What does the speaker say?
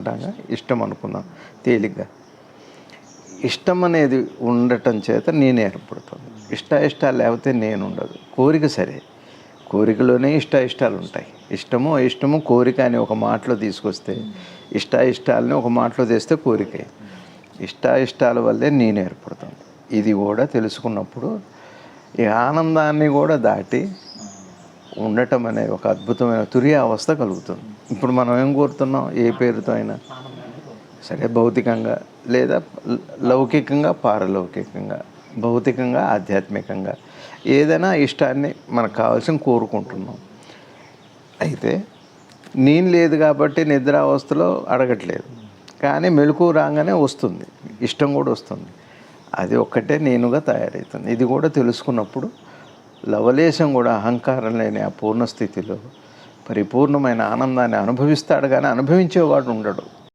అంటాగా? ఇష్టం అనుకుందాం తేలిగ్గా. ఇష్టం అనేది ఉండటం చేత నేను ఏర్పడుతుంది. ఇష్ట ఇష్టాలు లేకపోతే నేను ఉండదు. కోరిక సరే. కోరికలోనే ఇష్ట ఇష్టాలు ఉంటాయి. ఇష్టము ఇష్టము కోరిక అని ఒక మాటలో తీసుకొస్తే ఇష్ట ఇష్టాలని ఒక మాటలో తెస్తే కోరికే. ఇష్ట ఇష్టాల వల్లే నేను ఏర్పడుతుంది. ఇది కూడా తెలుసుకున్నప్పుడు ఈ ఆనందాన్ని కూడా దాటి ఉండటం అనే ఒక అద్భుతమైన తురియ అవస్థ కలుగుతుంది. ఇప్పుడు మనం ఏం కోరుతున్నాం? ఏ పేరుతో అయినా. సరే భౌతికంగా లేదా లౌకికంగా పారలౌకికంగా భౌతికంగా ఆధ్యాత్మికంగా ఏదైనా ఇష్టాన్ని మనకు కావాల్సిన కోరుకుంటున్నాం. అయితే నేను లేదు కాబట్టి నిద్రావస్థలో అడగట్లేదు. కానీ మెలకు రాగానే వస్తుంది. ఇష్టం కూడా వస్తుంది. అది ఒక్కటే నేనుగా తయారవుతుంది. ఇది కూడా తెలుసుకున్నప్పుడు లవలేశం కూడా అహంకారం లేని ఆ పూర్ణ స్థితిలో పరిపూర్ణమైన ఆనందాన్ని అనుభవిస్తాడు కానీ అనుభవించేవాడు ఉండడు.